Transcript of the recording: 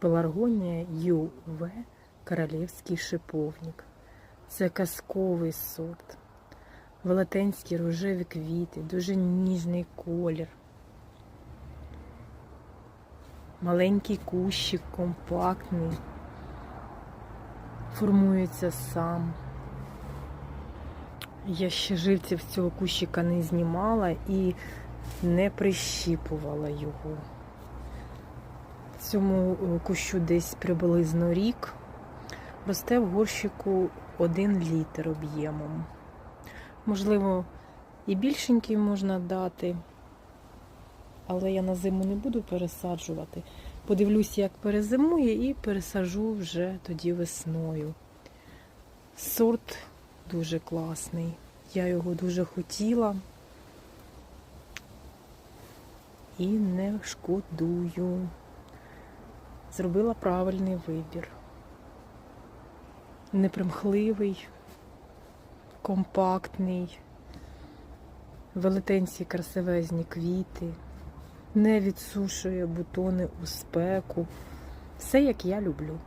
Пеларгонія ЮВ Королівський шиповник. Це казковий сорт. Велетенські рожеві квіти, дуже ніжний колір. Маленький кущик, компактний. Формується сам. Я ще живців цього кущика не знімала і не прищіпувала його. Цьому е, кущу десь приблизно рік. Росте в горщику 1 літр об'ємом. Можливо, і більшенький можна дати, але я на зиму не буду пересаджувати. Подивлюсь, як перезимує, і пересажу вже тоді весною. Сорт дуже класний. Я його дуже хотіла і не шкодую. Зробила правильний вибір. Непримхливий, компактний, велетенські красивезні квіти, не відсушує бутони у спеку. Все як я люблю.